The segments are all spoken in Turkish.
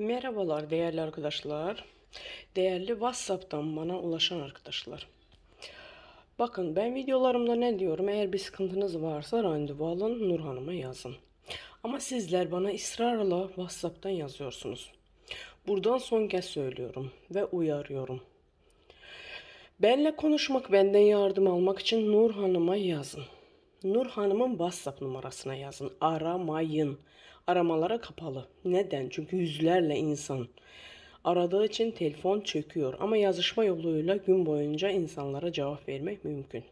Merhabalar değerli arkadaşlar. Değerli WhatsApp'tan bana ulaşan arkadaşlar. Bakın ben videolarımda ne diyorum? Eğer bir sıkıntınız varsa randevu alın Nur Hanım'a yazın. Ama sizler bana ısrarla WhatsApp'tan yazıyorsunuz. Buradan son kez söylüyorum ve uyarıyorum. Benle konuşmak, benden yardım almak için Nur Hanım'a yazın. Nur Hanım'ın WhatsApp numarasına yazın. Aramayın. Aramalara kapalı. Neden? Çünkü yüzlerle insan aradığı için telefon çöküyor. Ama yazışma yoluyla gün boyunca insanlara cevap vermek mümkün.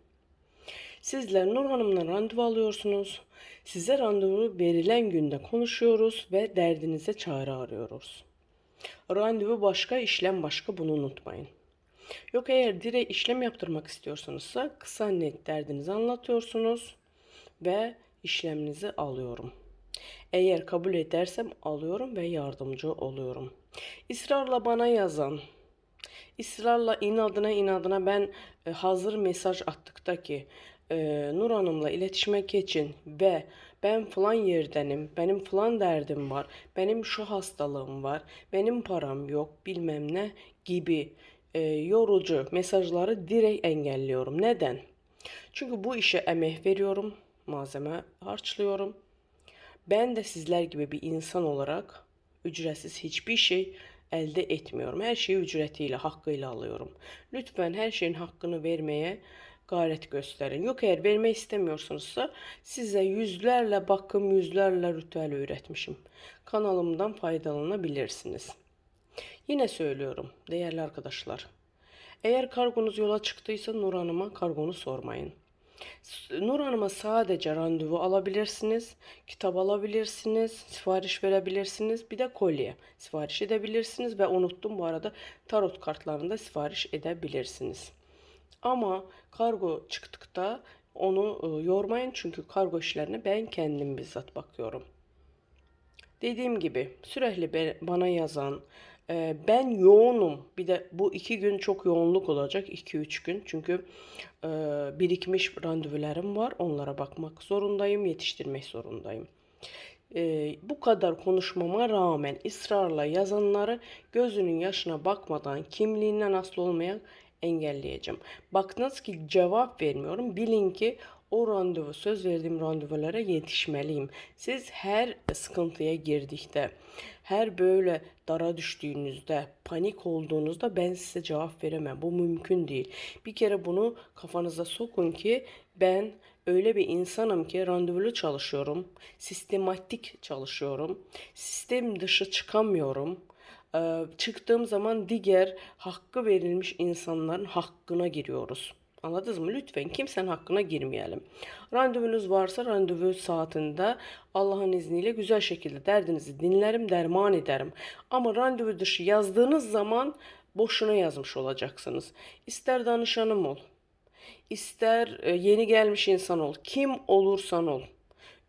Sizler Nur Hanım'la randevu alıyorsunuz. Size randevu verilen günde konuşuyoruz ve derdinize çare arıyoruz. Randevu başka, işlem başka bunu unutmayın. Yok eğer direkt işlem yaptırmak istiyorsanızsa kısa net derdinizi anlatıyorsunuz ve işleminizi alıyorum. Eğer kabul edersem alıyorum ve yardımcı oluyorum. İsrarla bana yazan, ısrarla inadına inadına ben e, hazır mesaj attıkta ki e, Nur Hanım'la iletişime geçin ve ben falan yerdenim, benim falan derdim var, benim şu hastalığım var, benim param yok bilmem ne gibi e, yorucu mesajları direkt engelliyorum. Neden? Çünkü bu işe emek veriyorum, malzeme harçlıyorum. Ben de sizler gibi bir insan olarak ücretsiz hiçbir şey elde etmiyorum. Her şeyi ücretiyle, hakkıyla alıyorum. Lütfen her şeyin hakkını vermeye gayret gösterin. Yok eğer vermek istemiyorsunuzsa size yüzlerle bakım, yüzlerle ritüel öğretmişim. Kanalımdan faydalanabilirsiniz. Yine söylüyorum değerli arkadaşlar. Eğer kargonuz yola çıktıysa Nur Hanım'a kargonu sormayın. Nur Hanım'a sadece randevu alabilirsiniz, kitap alabilirsiniz, sipariş verebilirsiniz, bir de kolye sipariş edebilirsiniz ve unuttum bu arada tarot kartlarını da sipariş edebilirsiniz. Ama kargo çıktıkta onu e, yormayın çünkü kargo işlerine ben kendim bizzat bakıyorum. Dediğim gibi sürekli bana yazan, e, ben yoğunum. Bir de bu iki gün çok yoğunluk olacak. 2-3 gün. Çünkü e, birikmiş randevularım var. Onlara bakmak zorundayım, yetiştirmek zorundayım. E, bu kadar konuşmama rağmen ısrarla yazanları gözünün yaşına bakmadan kimliğinden aslı olmayan engelleyeceğim. Baktınız ki cevap vermiyorum. Bilin ki o randevu söz verdiğim randevulara yetişmeliyim. Siz her sıkıntıya girdikte, her böyle dara düştüğünüzde, panik olduğunuzda ben size cevap veremem. Bu mümkün değil. Bir kere bunu kafanıza sokun ki ben öyle bir insanım ki randevulu çalışıyorum. Sistematik çalışıyorum. Sistem dışı çıkamıyorum. Çıktığım zaman diğer hakkı verilmiş insanların hakkına giriyoruz. Anladınız mı? Lütfen kimsenin hakkına girmeyelim. Randevunuz varsa randevu saatinde Allah'ın izniyle güzel şekilde derdinizi dinlerim, derman ederim. Ama randevu dışı yazdığınız zaman boşuna yazmış olacaksınız. İster danışanım ol, ister e, yeni gelmiş insan ol, kim olursan ol.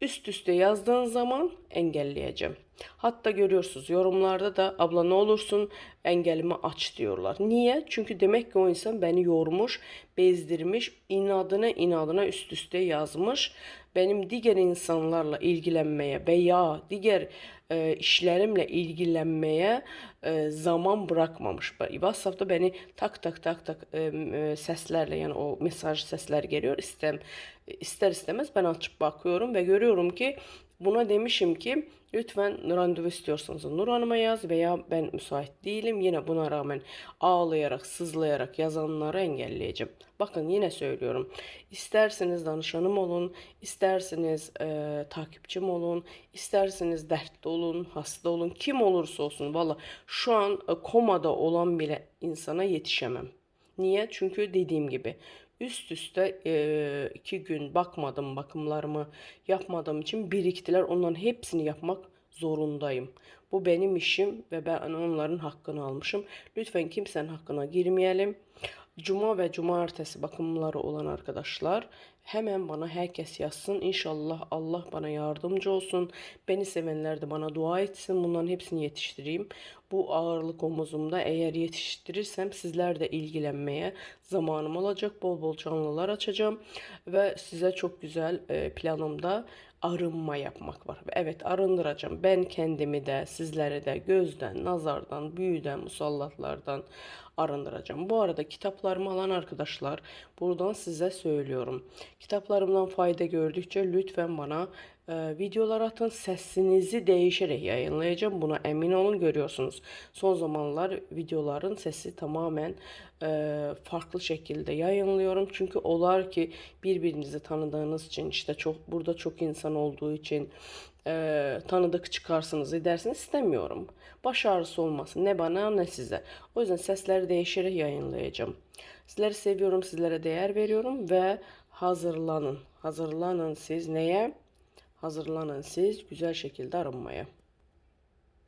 Üst üste yazdığın zaman engelleyeceğim. Hatta görüyorsunuz yorumlarda da abla ne olursun engelimi aç diyorlar. Niye? Çünkü demek ki o insan beni yormuş, bezdirmiş, inadına inadına üst üste yazmış. Benim diğer insanlarla ilgilenmeye veya diğer e, işlerimle ilgilenmeye e, zaman bırakmamış. WhatsApp'ta beni tak tak tak tak e, e, seslerle yani o mesaj sesler geliyor. İstem, ister istemez ben açıp bakıyorum ve görüyorum ki buna demişim ki lütfen randevu istiyorsanız Nur Hanım'a yaz veya ben müsait değilim. Yine buna rağmen ağlayarak, sızlayarak yazanları engelleyeceğim. Bakın yine söylüyorum. İsterseniz danışanım olun, isterseniz e, takipçim olun, isterseniz dertli olun, hasta olun, kim olursa olsun. Valla şu an e, komada olan bile insana yetişemem. Niye? Çünkü dediğim gibi üst üste e, iki gün bakmadım bakımlarımı yapmadığım için biriktiler. Onların hepsini yapmak zorundayım. Bu benim işim ve ben onların hakkını almışım. Lütfen kimsenin hakkına girmeyelim. Cuma ve cumartesi bakımları olan arkadaşlar Hemen bana herkes yazsın. İnşallah Allah bana yardımcı olsun. Beni sevenler de bana dua etsin. Bunların hepsini yetiştireyim. Bu ağırlık omuzumda eğer yetiştirirsem sizler de ilgilenmeye zamanım olacak. Bol bol canlılar açacağım ve size çok güzel e, planımda arınma yapmak var. Evet arındıracağım. Ben kendimi de sizleri de gözden, nazardan, büyüden, musallatlardan arındıracağım. Bu arada kitaplarımı alan arkadaşlar buradan size söylüyorum. Kitaplarımdan fayda gördükçe lütfen bana e, videolar atın. Sesinizi değişerek yayınlayacağım. Buna emin olun görüyorsunuz. Son zamanlar videoların sesi tamamen e, farklı şekilde yayınlıyorum. Çünkü olar ki birbirinizi tanıdığınız için işte çok burada çok insan olduğu için e, tanıdık çıkarsınız edersiniz istemiyorum. Baş ağrısı olmasın ne bana ne size. O yüzden sesleri değişerek yayınlayacağım. Sizleri seviyorum, sizlere değer veriyorum ve hazırlanın. Hazırlanın siz neye? Hazırlanın siz güzel şekilde arınmaya.